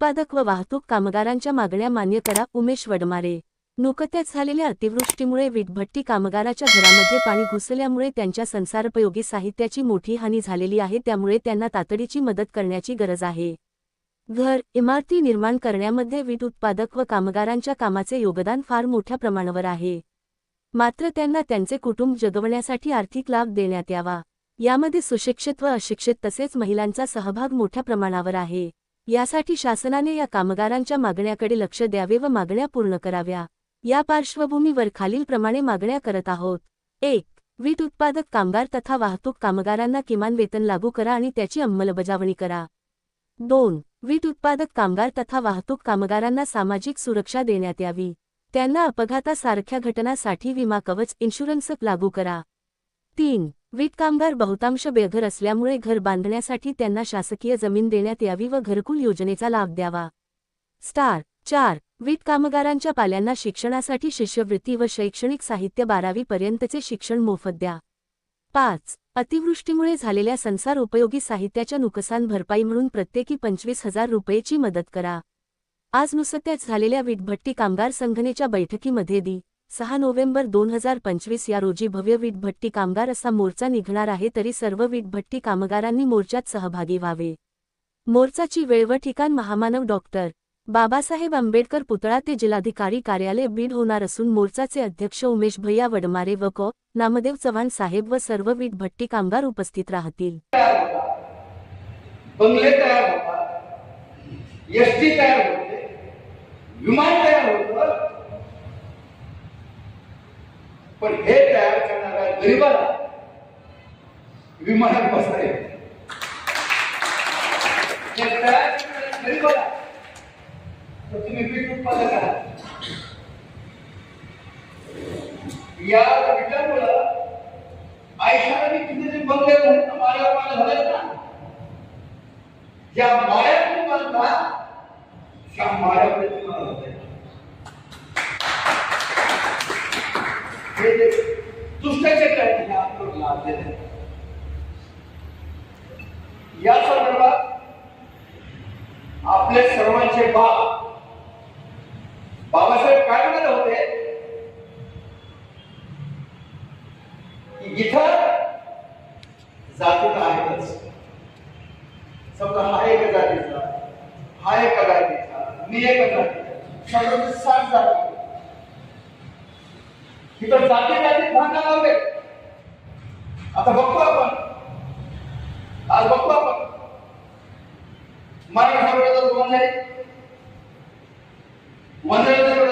उत्पादक व वाहतूक कामगारांच्या मागण्या मान्य करा उमेश वडमारे. नुकत्याच झालेल्या अतिवृष्टीमुळे विटभट्टी कामगाराच्या घरामध्ये पाणी घुसल्यामुळे त्यांच्या संसारोपयोगी साहित्याची मोठी हानी झालेली आहे त्यामुळे त्यांना तातडीची मदत करण्याची गरज आहे. घर इमारती निर्माण करण्यामध्ये वीट उत्पादक व कामगारांच्या कामाचे योगदान फार मोठ्या प्रमाणावर आहे. मात्र त्यांना त्यांचे कुटुंब जगवण्यासाठी आर्थिक लाभ देण्यात यावा. यामध्ये सुशिक्षित व अशिक्षित तसेच महिलांचा सहभाग मोठ्या प्रमाणावर आहे. यासाठी शासनाने या कामगारांच्या मागण्याकडे लक्ष द्यावे व मागण्या पूर्ण कराव्या. या पार्श्वभूमीवर खालीलप्रमाणे मागण्या करत आहोत. एक वीट उत्पादक कामगार तथा वाहतूक कामगारांना किमान वेतन लागू करा आणि त्याची अंमलबजावणी करा. दोन वीट उत्पादक कामगार तथा वाहतूक कामगारांना सामाजिक सुरक्षा देण्यात यावी. त्यांना अपघातासारख्या घटनासाठी विमा कवच इन्शुरन्स लागू करा. तीन वीटकामगार बहुतांश बेघर असल्यामुळे घर बांधण्यासाठी त्यांना शासकीय जमीन देण्यात यावी व घरकुल योजनेचा लाभ द्यावा. स्टार चार वीटकामगारांच्या पाल्यांना शिक्षणासाठी शिष्यवृत्ती व शैक्षणिक साहित्य बारावीपर्यंतचे शिक्षण मोफत द्या. पाच अतिवृष्टीमुळे झालेल्या संसार उपयोगी साहित्याच्या नुकसान भरपाई म्हणून प्रत्येकी पंचवीस हजार रुपयेची मदत करा. आज नुसत्याच झालेल्या वीटभट्टी कामगार संघटनेच्या बैठकीमध्ये दि. सहा नोव्हेंबर दोन हजार पंचवीस या रोजी भव्य वीटभट्टी कामगार असा मोर्चा निघणार आहे तरी सर्व वीटभट्टी कामगारांनी मोर्चात सहभागी व्हावे. मोर्चाची वेळ व ठिकाण महामानव डॉक्टर बाबासाहेब आंबेडकर पुतळा ते जिल्हाधिकारी कार्यालय बीड होणार असून मोर्चाचे अध्यक्ष उमेश भैया वडमारे व क. नामदेव चव्हाण साहेब व सर्व वीटभट्टी कामगार उपस्थित राहतील. बंगले तयार होतात. एस टी तयार होते. विमान तयार होत पण हे तयार करणाऱ्या गरीबाला विमानात बसता तयार गरीबाला तर तुम्ही पीठ उत्पादक आहात. या विटामुळं आयुष्यामध्ये कितीतरी बंगले ना ना. ज्या माळ्या तुम्ही बांधता त्या माळ्यामध्ये तुम्हाला हे जे दुष्टाचे आहेत आपल्याला? लाभलेले आहेत. या संदर्भात आपले सर्वांचे बाप बाबासाहेब काय म्हणाले होते? इथं जाती आहेतच. समजा हा एक जातीचा हा एका जातीचा मी एका जातीचा समजा सात जाती. तिथं जाती जातीत भांडण लावले. आता बघतो आपण. आज बघतो आपण. मराठा समाजाचा वंदे वंदे